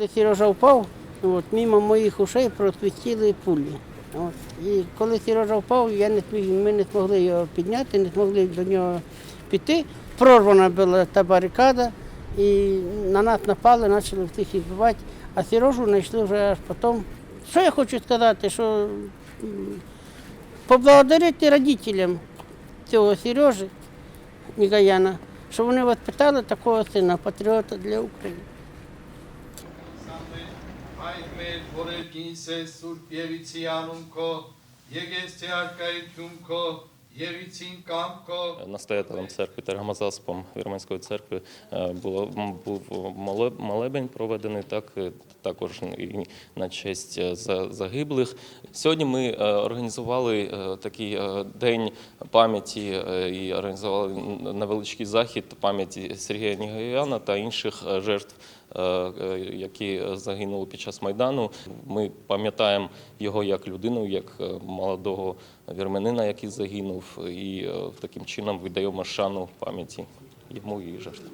Коли Сережа впав, от, мимо моїх ушей просвітіли пулі. От. І коли Сережа впав, я не, ми не змогли його підняти, не змогли до нього піти. Прорвана була та барикада, і на нас напали, почали всіх відбивати, а Сережу знайшли вже аж потім. Що я хочу сказати, що поблагодарити родителям цього Сережі Нігаяна, що вони воспитали такого сина, патріота для України. հայր մեր, որ էլ գինս ես Սուրբ Եվիցի անուն քո, եգես թե արկայություն քո, Настоятелем церкви Тергамазаспом Вірменської церкви е, було був моле- молебень проведений так е, також і на честь е, за- загиблих. Сьогодні ми е, організували е, такий е, день пам'яті е, і організували невеличкий захід пам'яті Сергія Нігаяна та інших е, жертв. е, е, Які загинули під час майдану, ми пам'ятаємо його як людину, як е, молодого вірменина, який загинув, і е, таким чином віддаємо шану пам'яті йому і жертвам.